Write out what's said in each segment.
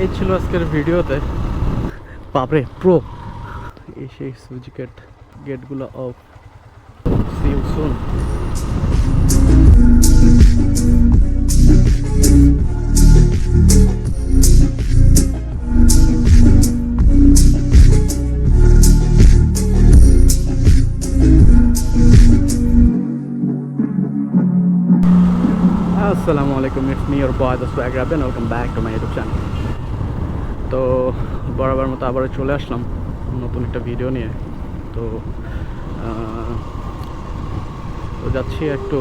এই ছিল আজকের ভিডিওতে। বাপরে প্রো এই সেই সুইচ গেট গেটগুলো অফ সি সুন আসসালামু আলাইকুম it's me your boy the swag Raben welcome back to my YouTube channel তো বরাবর মতো আবার চলে আসলাম নতুন একটা ভিডিও নিয়ে। তো তো যাচ্ছি একটু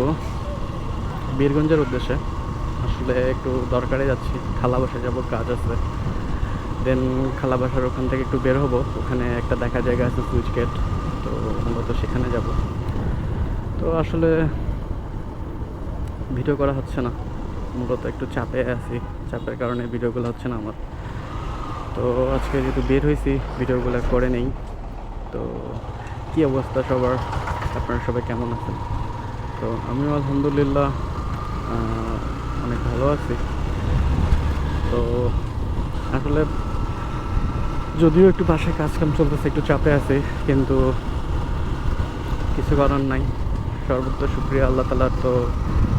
বীরগঞ্জের উদ্দেশ্যে। আসলে একটু দরকারে যাচ্ছি, খালা বাসা যাব, কাজ আছে। দেন খালা বাসার ওখান থেকে একটু বের হব। ওখানে একটা দেখা জায়গা আছে সুইচ গেট তো মূলত সেখানে যাব। তো আসলে ভিডিও করা হচ্ছে না। মূলত একটু চাপে আছি। চাপের কারণে ভিডিওগুলো হচ্ছে না আমার। তো আজকে যেহেতু বের হয়েছি, ভিডিওগুলো করে নেই, তো কী অবস্থা সবার? আপনারা সবাই কেমন আছেন? তো আমিও আলহামদুলিল্লাহ অনেক ভালো আছি। তো আসলে যদিও একটু বাসায় কাজকাম চলতেছে, একটু চাপে আছে, কিন্তু কিছু করার নাই। সর্বত্র শুক্রিয়া, আল্লাহ তালার তো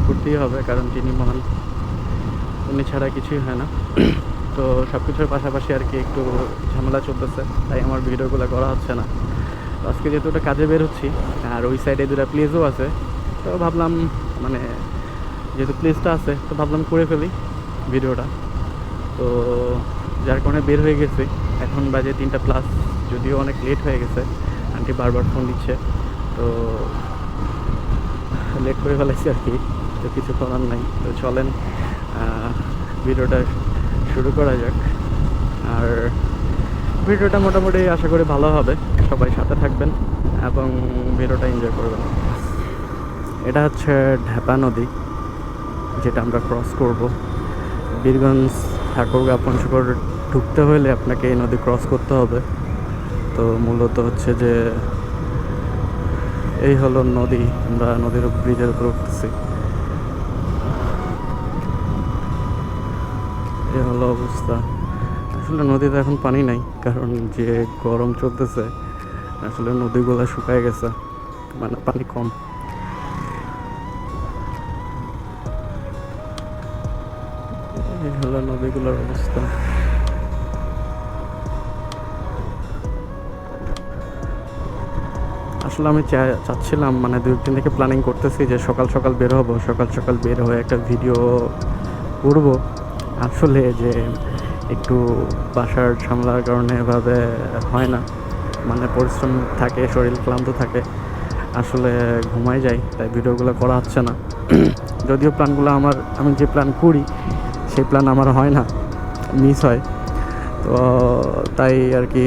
করতেই হবে, কারণ যিনি মহান। উনি ছাড়া কিছুই হয় না। তো সব কিছুর পাশাপাশি আর কি একটু ঝামেলা চলতেছে, তাই আমার ভিডিওগুলো করা হচ্ছে না। আজকে যেহেতু ওটা কাজে বের হচ্ছি, আর ওই সাইডে দুটা প্লেসও আছে, তো ভাবলাম মানে যেহেতু প্লেসটা আছে, তো ভাবলাম করে ফেলি ভিডিওটা। তো যার কারণে বের হয়ে গেছে, এখন বাজে তিনটা প্লাস যদিও অনেক লেট হয়ে গেছে আন্টি বারবার ফোন দিচ্ছে, তো লেট করে ফেলেছি আর কি, তো কিছু করার নাই। তো চলেন ভিডিওটা শুরু করা যাক। আর ভিডিওটা মোটামুটি আশা করি ভালো হবে। সবাই সাথে থাকবেন এবং ভিডিওটা এনজয় করবেন। এটা হচ্ছে ঢাপা নদী, যেটা আমরা ক্রস করব। বীরগঞ্জ, ঠাকুরগা, পঞ্চগড় ঢুকতে হলে আপনাকে এই নদী ক্রস করতে হবে। তো মূলত হচ্ছে যে এই হলো নদী, আমরা নদীর ব্রিজের উপর উঠতেছি। হলো অবস্থা। আসলে নদীতে এখন পানি নাই, কারণ যে গরম চলতেছে, আসলে নদীগুলো শুকায় গেছে মানে পানি কম। হলো নদীগুলোর অবস্থা। আসলে আমি চাচ্ছিলাম মানে দু একদিন থেকে প্ল্যানিং করতেছি যে সকাল সকাল বের হব, সকাল সকাল বের হয়ে একটা ভিডিও করব। আসলে যে একটু বাসার সামলার কারণে এভাবে হয় না। মানে পরিশ্রম থাকে শরীর ক্লান্ত থাকে। আসলে ঘুমাই যায় তাই ভিডিওগুলো করা হচ্ছে না। যদিও প্ল্যানগুলো আমার আমি যে প্ল্যান করি সেই প্ল্যান আমার হয় না মিস হয়। তো তাই আর কি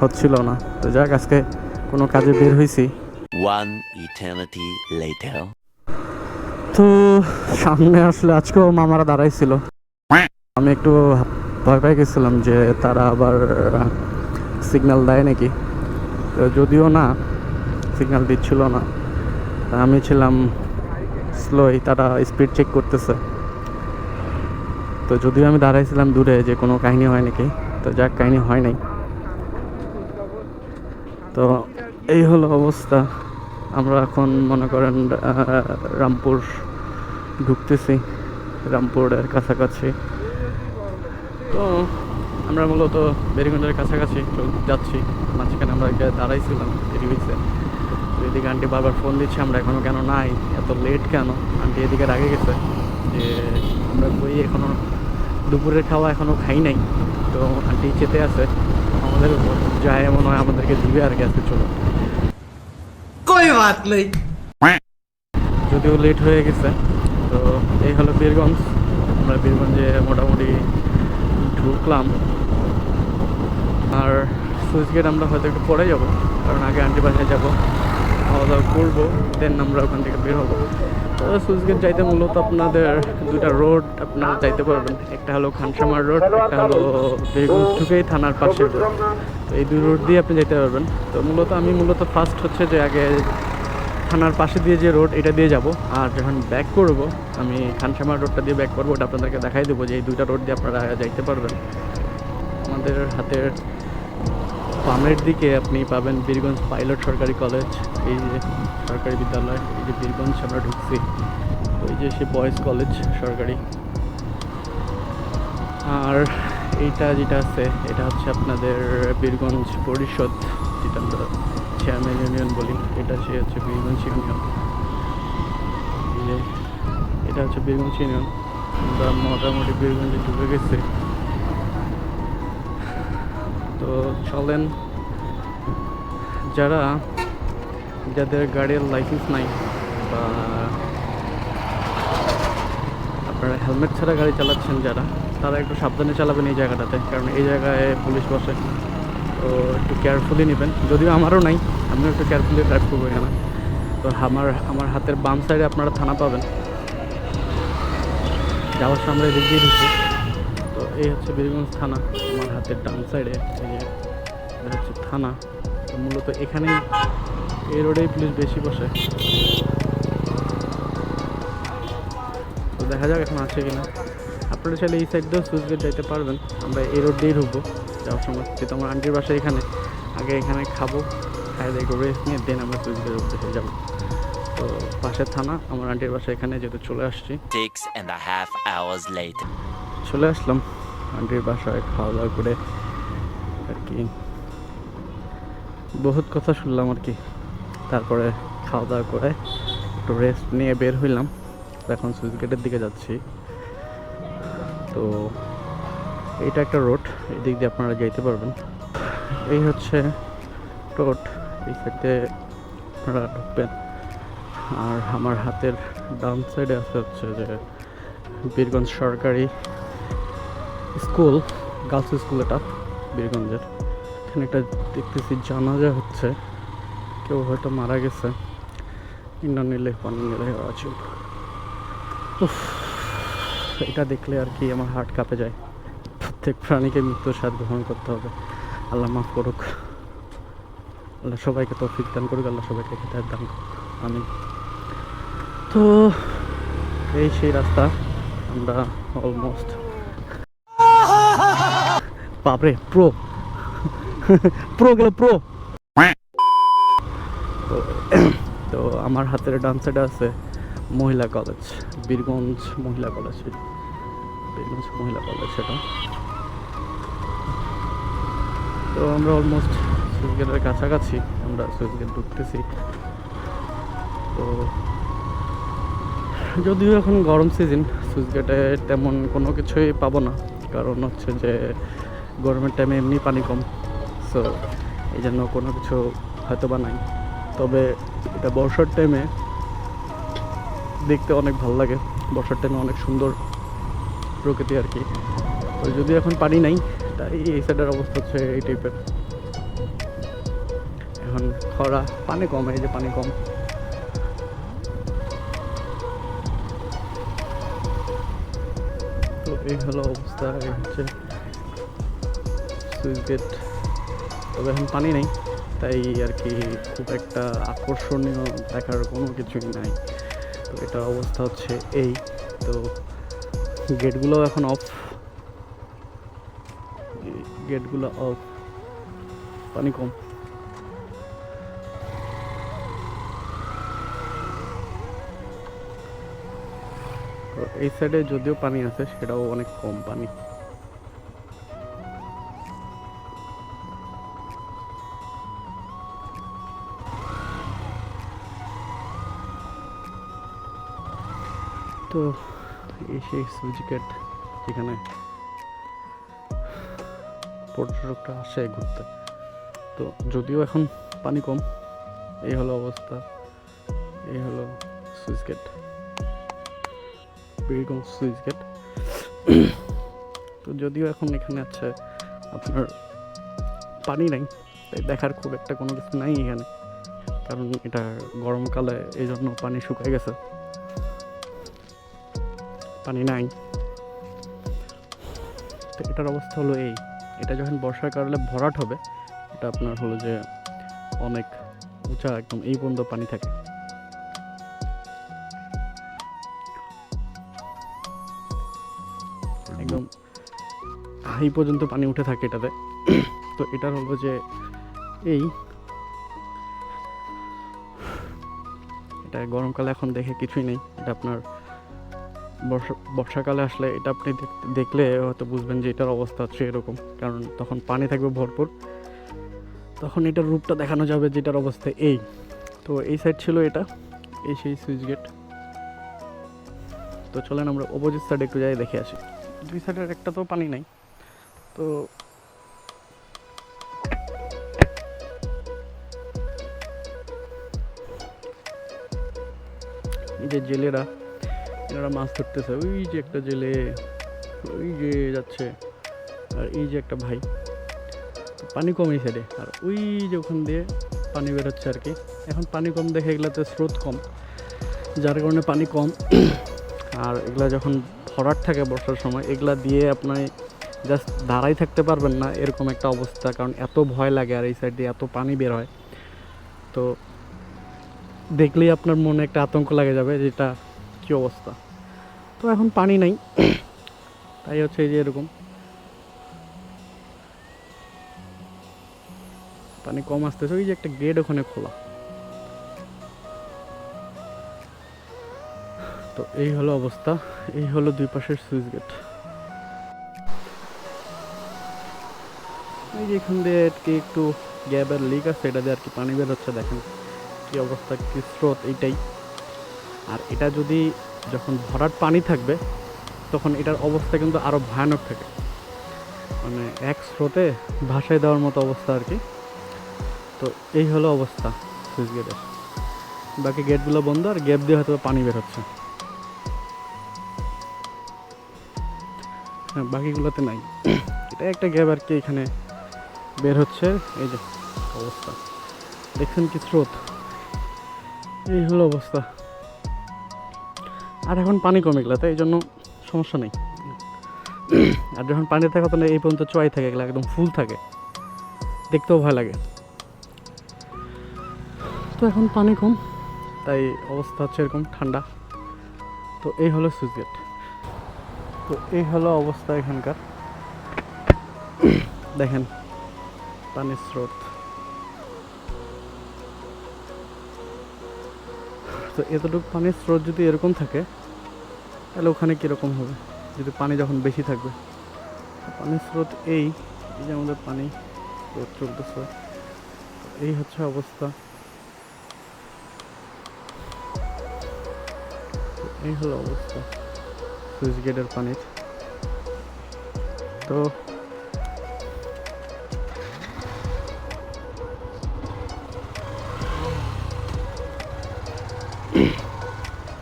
হচ্ছিল না। তো যাক আজকে কোনো কাজে বের হয়েছি. তো সামনে আসলে আজকেও মামারা দাঁড়াইছিল। আমি একটু ভয় পেয়ে গেছিলাম যে তারা আবার সিগন্যাল দেয় নাকি। তো যদিও না সিগন্যাল দিচ্ছিল না। আমি ছিলাম স্লোই তারা স্পিড চেক করতেছে। তো যদিও আমি দাঁড়াইছিলাম দূরে যে কোনো কাহিনী হয় নাকি, তো যাক, কাহিনী হয় নাই। তো এই হলো অবস্থা। আমরা এখন মনে করেন রামপুর ঢুকতেছি। রামপুরের কাছাকাছি। তো আমরা মূলত বেরিগঞ্জের কাছাকাছি যাচ্ছি। মাঝখানে আমরা দাঁড়াইছিলাম দেরি হয়েছে তো এদিকে আন্টি বারবার ফোন দিচ্ছে আমরা এখনও কেন নাই? এত লেট কেন? আন্টি এদিকে রাগে গেছে যে আমরা বই এখনও দুপুরের খাওয়া এখনও খাই নাই। তো আন্টি চেতে আছে আমাদের যায় এমন হয় আমাদেরকে দিবে আর কি চলো। কই নেই যদিও লেট হয়ে গেছে তো এই হলো বীরগঞ্জ। আমরা বীরগঞ্জে মোটামুটি ঢুকলাম। আর সুইচ গেট আমরা হয়তো একটু পরে যাব, কারণ আগে আন্টি বাসায় যাব খাওয়া দাওয়া করব দেন আমরা ওখান থেকে বের হব। তো সুইচ গেট যাইতে মূলত আপনাদের দুটা রোড আপনারা যাইতে পারবেন। একটা হলো খানসামার রোড, একটা হলো বীরগঞ্জ ঢুকেই থানার পাশে রোড। তো এই দুই রোড দিয়ে আপনি যেতে পারবেন। তো মূলত আমি মূলত ফার্স্ট হচ্ছে যে আগে থানার পাশে দিয়ে যে রোড, এটা দিয়ে যাব। আর যখন ব্যাক করব, আমি খানসামার রোডটা দিয়ে ব্যাক করব, ওটা আপনাদেরকে দেখাই দেবো যে এই দুইটা রোড দিয়ে আপনারা যাইতে পারবেন। আমাদের হাতের বামের দিকে আপনি পাবেন বীরগঞ্জ পাইলট সরকারি কলেজ, এই যে সরকারি বিদ্যালয়, এই যে বীরগঞ্জ আমরা ঢুকছি। ওই যে সে বয়েজ কলেজ সরকারি। আর এইটা যেটা আছে, এটা হচ্ছে আপনাদের বীরগঞ্জ পরিষদ, যেটা আমরা চেয়ারম্যান ইউনিয়ন বলি, এটা সে হচ্ছে বীরগঞ্জ ইউনিয়ন এটা হচ্ছে বীরগঞ্জ ইউনিয়ন আমরা মোটামুটি বীরগঞ্জে ঢুকে গেছে। তো চলেন, যারা, যাদের গাড়ির লাইসেন্স নাই বা আপনারা হেলমেট ছাড়া গাড়ি চালাচ্ছেন যারা, তারা একটু সাবধানে চালাবেন এই জায়গাটাতে, কারণ এই জায়গায় পুলিশ বসে। তো একটু কেয়ারফুলি নেবেন। যদিও আমারও নাই, আমিও একটু কেয়ারফুলি ড্রাইভ করব এখানে। তো আমার আমার হাতের বাম সাইডে আপনারা থানা পাবেন। যাওয়ার সময় আমরা এদিক দিয়ে ঢুকি তো এই হচ্ছে বীরগঞ্জ থানা। আমার হাতের ডান সাইডে এই হচ্ছে থানা। তো মূলত এখানেই, এই রোডেই পুলিশ বেশি বসে। তো দেখা যাক এখন আছে কিনা। আপনারা চাইলে এই সাইড দিয়েও সুইচ গেট যাইতে পারবেন। আমরা এই রোড দিয়েই ঢুকবো। যাওয়ার সময়। যেহেতু আমার আন্টির বাসা এখানে। আগে এখানে খাব খাই দিয়ে রেস্ট নিয়ে দেন আমরা গেটের উদ্দেশ্যে যাব। তো পাশের থানা আমার আন্টির বাসা এখানে যেহেতু চলে আসছি. চলে আসলাম। আন্টির বাসায় খাওয়া দাওয়া করে আর কি। বহুত কথা শুনলাম আর কি। তারপরে খাওয়া দাওয়া করে একটু রেস্ট নিয়ে বের হইলাম। এখন সুইচ গেটের দিকে যাচ্ছি। তো এইটা একটা রোড এই দিক দিয়ে আপনারা যাইতে পারবেন। এই হচ্ছে রোড এই সাইডে আপনারা ঢুকবেন। আর আমার হাতের ডান সাইডে আছে হচ্ছে যে বীরগঞ্জ সরকারি স্কুল গার্লস স্কুল এটা বীরগঞ্জের। এখানে একটা দেখতেছি জানাজা হচ্ছে কেউ হয়তো মারা গেছে। ইন্না নিলে পানি নিলে আছে উফ, এটা দেখলে আর কি আমার হার্ট কাঁপে যায়। প্রত্যেক প্রাণীকে মৃত্যুর স্বাদ গ্রহণ করতে হবে। আল্লাহ মাফ করুক। আল্লাহ সবাইকে তৌফিক দান করুক, আল্লাহ সবাইকে হেদায়ত দান করুক। আমি তো এই সেই রাস্তা আমরা অলমোস্ট বাপরে প্রো প্রো গেল প্রো তো তো আমার হাতের ডান সাইডে আছে মহিলা কলেজ বীরগঞ্জ মহিলা কলেজ বীরগঞ্জ মহিলা কলেজ সেটা তো আমরা অলমোস্ট সুইচ গেটের কাছাকাছি, আমরা সুইচ গেট ঢুকতেছি। তো যদিও এখন গরম সিজন সুইচ গেটে তেমন কোনো কিছুই পাবো না। কারণ হচ্ছে যে, গরমের টাইমে এমনি পানি কম। সো এই জন্য কোনো কিছু হয়তো বা নাই। তবে এটা বর্ষার টাইমে দেখতে অনেক ভালো লাগে। বর্ষার টাইমে অনেক সুন্দর প্রকৃতি আর কি। তো যদিও এখন পানি নাই তাই এই সাইডের অবস্থা হচ্ছে এই টাইপের এখন খরা, পানি কম, এই যে পানি কম। তো এই হলো অবস্থা, এই হচ্ছে সুইচ গেট। তবে এখন পানি নেই, তাই আর কি খুব একটা আকর্ষণীয় দেখার কোনো কিছুই নাই। তো এটার অবস্থা হচ্ছে এই। তো গেটগুলো এখন অফ গেটগুলো অফ পানি কম। এই সাইডে যদিও পানি আছে, সেটাও অনেক কম পানি। তো, এই সেই সুইচ গেট যেখানে পর্যটকরা আসে ঘুরতে। তো যদিও এখন পানি কম, এই হলো অবস্থা, এই হলো switch gate. Birganj switch gate. তো যদিও এখন এখানে আছে, আপনার পানি নাই, তাই দেখার খুব একটা কোনো কিছু নাই এখানে। কারণ এটা গরমকালে এই জন্য পানি শুকায় গেছে। পানি নাই। তো এটার অবস্থা হলো এই। এটা যখন বর্ষার কারণে ভরাট হবে, এটা আপনার হলো যে অনেক উঁচা একদম এই পর্যন্ত পানি থাকে। একদম এই পর্যন্ত পানি উঠে থাকে এটাতে। তো এটার হলো যে এই এটা গরমকালে এখন দেখে কিছুই নেই। এটা আপনার বর্ষা, বর্ষাকালে আসলে এটা আপনি দেখ- দেখলে হয়তো বুঝবেন যে এটার অবস্থা হচ্ছে এরকম। কারণ তখন পানি থাকবে ভরপুর। তখন এটার রূপটা দেখানো যাবে যেটার অবস্থা এই। তো এই সাইড ছিল এটা, এই সেই সুইচ গেট তো চলেন আমরা অপোজিট সাইডে একটু যাই, দেখে আসি। দুই সাইডের একটা তো পানি নাই। তো যে জেলেরা এনারা মাছ ধরতেছে, ওই যে একটা জেলে, ওই যে যাচ্ছে, আর এই যে একটা ভাই, পানি কম এই সাইডে আর ওই যে ওখান দিয়ে পানি বেরোচ্ছে আর কি। এখন পানি কম দেখে এগুলাতে স্রোত কম, যার কারণে পানি কম। আর এগুলা যখন ভরাট থাকে বর্ষার সময়, এগুলা দিয়ে আপনি জাস্ট দাঁড়াই থাকতে পারবেন না, এরকম একটা অবস্থা, কারণ এত ভয় লাগে আর এই সাইড দিয়ে এত পানি বের হয়। তো দেখলেই আপনার মনে একটা আতঙ্ক লাগে যাবে, যেটা কী অবস্থা? তো এখন পানি নাই, তাই হচ্ছে এই যে এরকম। পানি কম আসতেছে, ওই যে একটা গেট ওখানে খোলা। তো এই হলো অবস্থা, এই হলো দুই পাশের সুইচ গেট। এই যে এখান দিয়ে আর কি একটু গ্যাবের লিক আছে, এটা দিয়ে আর কি পানি বের হচ্ছে, দেখেন কি অবস্থা, কি স্রোত, এইটাই। আর এটা যদি যখন ভরাট পানি থাকবে, তখন এটার অবস্থা কিন্তু আরও ভয়ানক থাকে। মানে এক স্রোতে ভাসায় দেওয়ার মতো অবস্থা আর কি। তো এই হলো অবস্থা সুইচ গেটের। বাকি গেটগুলো বন্ধ আর গ্যাপ দিয়ে হয়তো পানি বের হচ্ছে। হ্যাঁ বাকিগুলোতে নাই। এটা একটা গ্যাপ আর কি এখানে বের হচ্ছে। এই যে অবস্থা। দেখছেন কি স্রোত? এই হলো অবস্থা। আর এখন পানি কমে গেলে, তাই এই জন্য সমস্যা নেই। আর যখন পানি থাকে তখন এই পর্যন্ত চড়াই থাকে এগুলো, একদম ফুল থাকে। দেখতেও ভয় লাগে। তো এখন পানি কম, তাই অবস্থা হচ্ছে এরকম ঠান্ডা। তো এই হলো সুইচ গেট। তো এই হলো অবস্থা এখানকার। দেখেন, পানির স্রোত। তো এতটুকু পানির স্রোত যদি এরকম থাকে তাহলে ওখানে কীরকম হবে? যদি পানি যখন বেশি থাকবে। পানির স্রোত এই এই যে আমাদের পানি স্রোত চলতেছে। এই হচ্ছে অবস্থা। এই হলো অবস্থা সুইচ গেটের পানির। তো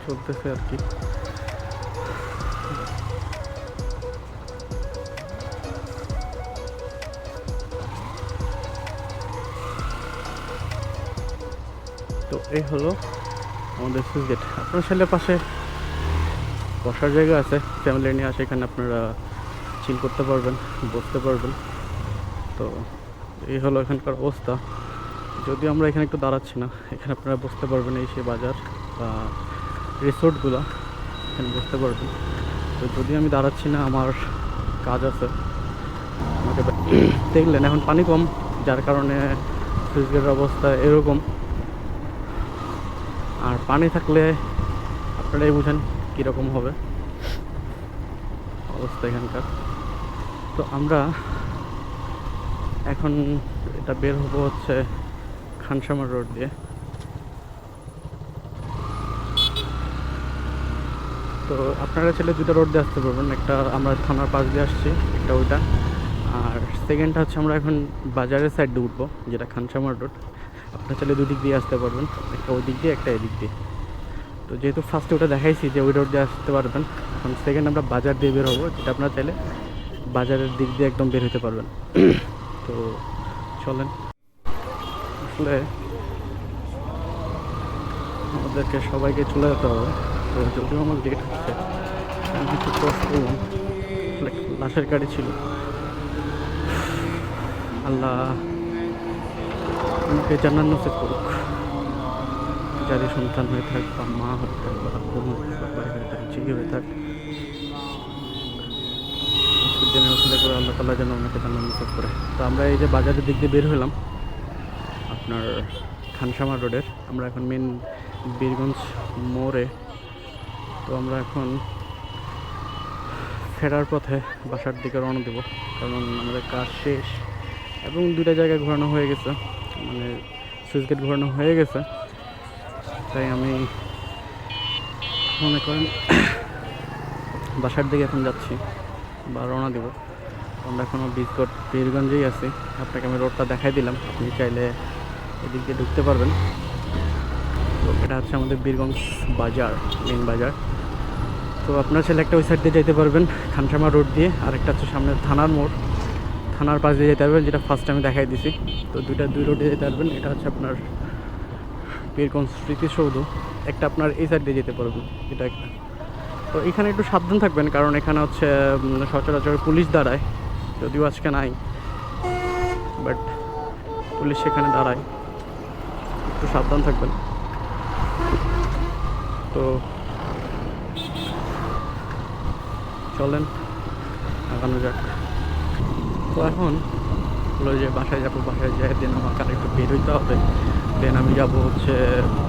চলতেছে আর কি। এই হলো আমাদের সুইচ গেট আপনার ছেলের পাশে বসার জায়গা আছে। ফ্যামিলি নিয়ে আসে, এখানে আপনারা চিল করতে পারবেন, বসতে পারবেন। তো এই হলো এখানকার অবস্থা। যদি আমরা এখানে একটু দাঁড়াচ্ছি না, এখানে আপনারা বসতে পারবেন এই সে বাজার বা রিসোর্টগুলো এখানে বসতে পারবেন। তো যদি আমি দাঁড়াচ্ছি না, আমার কাজ আছে। আমাকে দেখলেন, এখন পানি কম, যার কারণে সুইচ গেটের অবস্থা এরকম। আর পানি থাকলে আপনারাই বুঝেন কীরকম হবে অবস্থা এখানকার। তো আমরা এখন এটা বের হব হচ্ছে খানসামার রোড দিয়ে। তো আপনারা ছেলে দুটো রোড দিয়ে আসতে পারবেন, একটা আমরা থানার পাশ দিয়ে আসছি, একটা ওইটা। আর সেকেন্ডটা হচ্ছে আমরা এখন বাজারের সাইড দিয়ে উঠবো, যেটা খানসামার রোড আপনারা চাইলে দুদিক দিয়ে আসতে পারবেন একটা ওই দিক দিয়ে একটা এদিক দিয়ে। তো যেহেতু ফার্স্টে ওটা দেখাইছি যে ওই রোড দিয়ে আসতে পারবেন এখন সেকেন্ড আমরা বাজার দিয়ে বের হব যেটা আপনার চাইলে বাজারের দিক দিয়ে একদম বের হতে পারবেন। তো চলেন। আসলে আমাদেরকে সবাইকে চলে যেতে হবে তো যদিও আমার লেট হচ্ছে আমি ক্রস করলাম লাশের গাড়ি ছিল। আল্লাহ। আমাকে জানার নসিব করুক। যাদের সন্তান হয়ে থাক বা মা হয়ে থাক বা বোন হয়ে থাক হয়ে থাক যেই হয়ে থাক কিছু জেনে ওসিলে করে আল্লাহ তাল্লাহ যেন ওনাকে জান্নাত নসিব করে। তো আমরা এই যে বাজারের দিক দিয়ে বের হলাম, আপনার খানসামা রোডের, আমরা এখন মেন বীরগঞ্জ মোড়ে। তো আমরা এখন ফেরার পথে বাসার দিকে রওনা দেবো, কারণ আমাদের কাজ শেষ এবং দুটা জায়গায় ঘোরানো হয়ে গেছে। মানে সুইচ গেট ঘোরানো হয়ে গেছে। তাই আমি মনে করেন বাসার দিকে এখন যাচ্ছি বা রওনা দেবো। আমরা এখনও বীরগঞ্জ বীরগঞ্জেই আছি। আপনাকে আমি রোডটা দেখাই দিলাম। আপনি চাইলে এদিক দিয়ে ঢুকতে পারবেন। তো এটা হচ্ছে আমাদের বীরগঞ্জ বাজার মেন বাজার। তো আপনার ছেলে একটা ওই সাইড দিয়ে যেতে পারবেন, খানসামা রোড দিয়ে। আরেকটা হচ্ছে সামনে থানার মোড়। থানার পাশ দিয়ে যেতে পারবেন, যেটা ফার্স্ট আমি দেখাই দিছি। তো দুইটা দুই রোডে যেতে পারবেন, এটা হচ্ছে আপনার বীরগঞ্জ স্মৃতিসৌধ। একটা আপনার এই সাইড দিয়ে যেতে পারবেন, এটা একটা। তো এখানে একটু সাবধান থাকবেন, কারণ এখানে হচ্ছে সচরাচর পুলিশ দাঁড়ায়, যদিও আজকে নাই। বাট পুলিশ সেখানে দাঁড়ায়। একটু সাবধান থাকবেন। তো চলেন, আগানো যাক। তো এখন হলো যে বাসায় যাব, বাসায় যাই দেন আমাকে আর একটু বের হইতে হবে। দেন আমি যাব হচ্ছে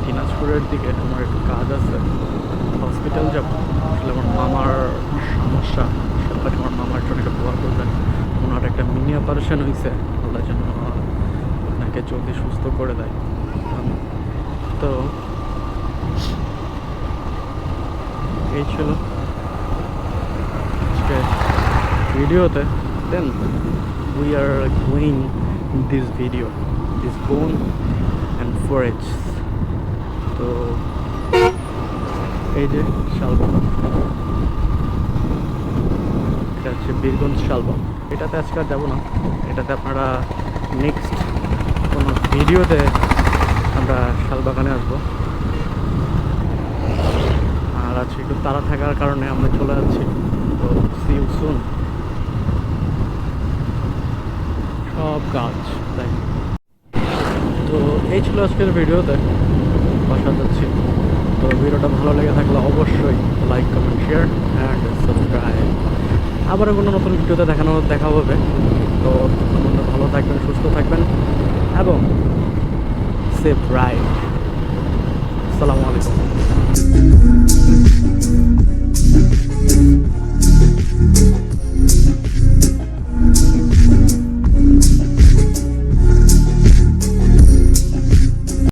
দিনাজপুরের দিকে, আমার একটু কাজ আছে। হসপিটাল যাব। আসলে আমার মামার সমস্যা। সবাই আমার মামার জন্য একটা দোয়া করবেন। ওনার একটা মিনি অপারেশন হয়েছে আল্লাহ যেন আপনাকে জলদি সুস্থ করে দেয়। তো এই ছিল ভিডিওতে then we are going this video this bone and forage তো এই যে শালবন এটা হচ্ছে বীরগঞ্জ শালবন এটাতে আজকে যাব না। এটাতে আপনারা নেক্সট কোনো ভিডিওতে আমরা শালবাগানে আসব। আর আজকে একটু তাড়া থাকার কারণে আমরা চলে যাচ্ছি। তো সি ইউ সুন সব গাছ, তাই। তো এই ছিল আজকের ভিডিওতে। বাসা যাচ্ছি তো ভিডিওটা ভালো লেগে থাকলে অবশ্যই like comment share and subscribe আবার কোনো নতুন ভিডিওতে দেখানো, দেখা হবে। তো তোমরা ভালো থাকবেন, সুস্থ থাকবেন এবং সেফ রাইড আসসালামু আলাইকুম।